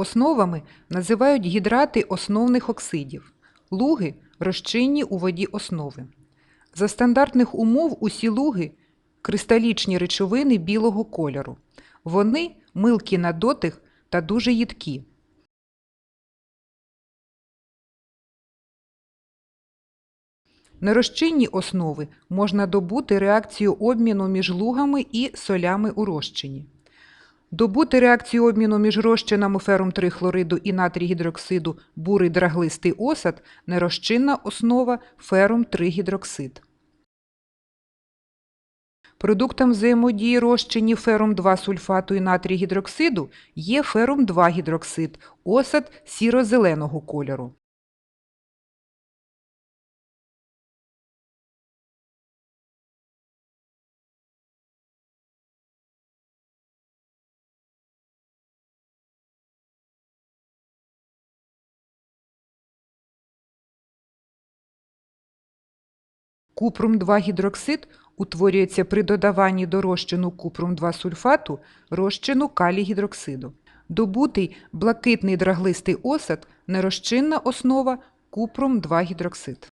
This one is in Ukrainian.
Основами називають гідрати основних оксидів, луги розчинні у воді основи. За стандартних умов усі луги кристалічні речовини білого кольору. Вони милкі на дотик та дуже їдкі. Нерозчинні основи можна добути реакцію обміну між лугами і солями у розчині. Добути реакцію обміну між розчинами ферум 3 хлориду і натрій гідроксиду бурий драглистий осад нерозчинна основа ферум 3 гідроксид. Продуктом взаємодії розчинів ферум 2 сульфату і натрій гідроксиду є ферум 2 гідроксид, осад сіро-зеленого кольору. Купрум 2 гідроксид утворюється при додаванні до розчину купрум 2 сульфату розчину калій гідроксиду. Добутий блакитний драглистий осад нерозчинна основа купрум 2 гідроксид.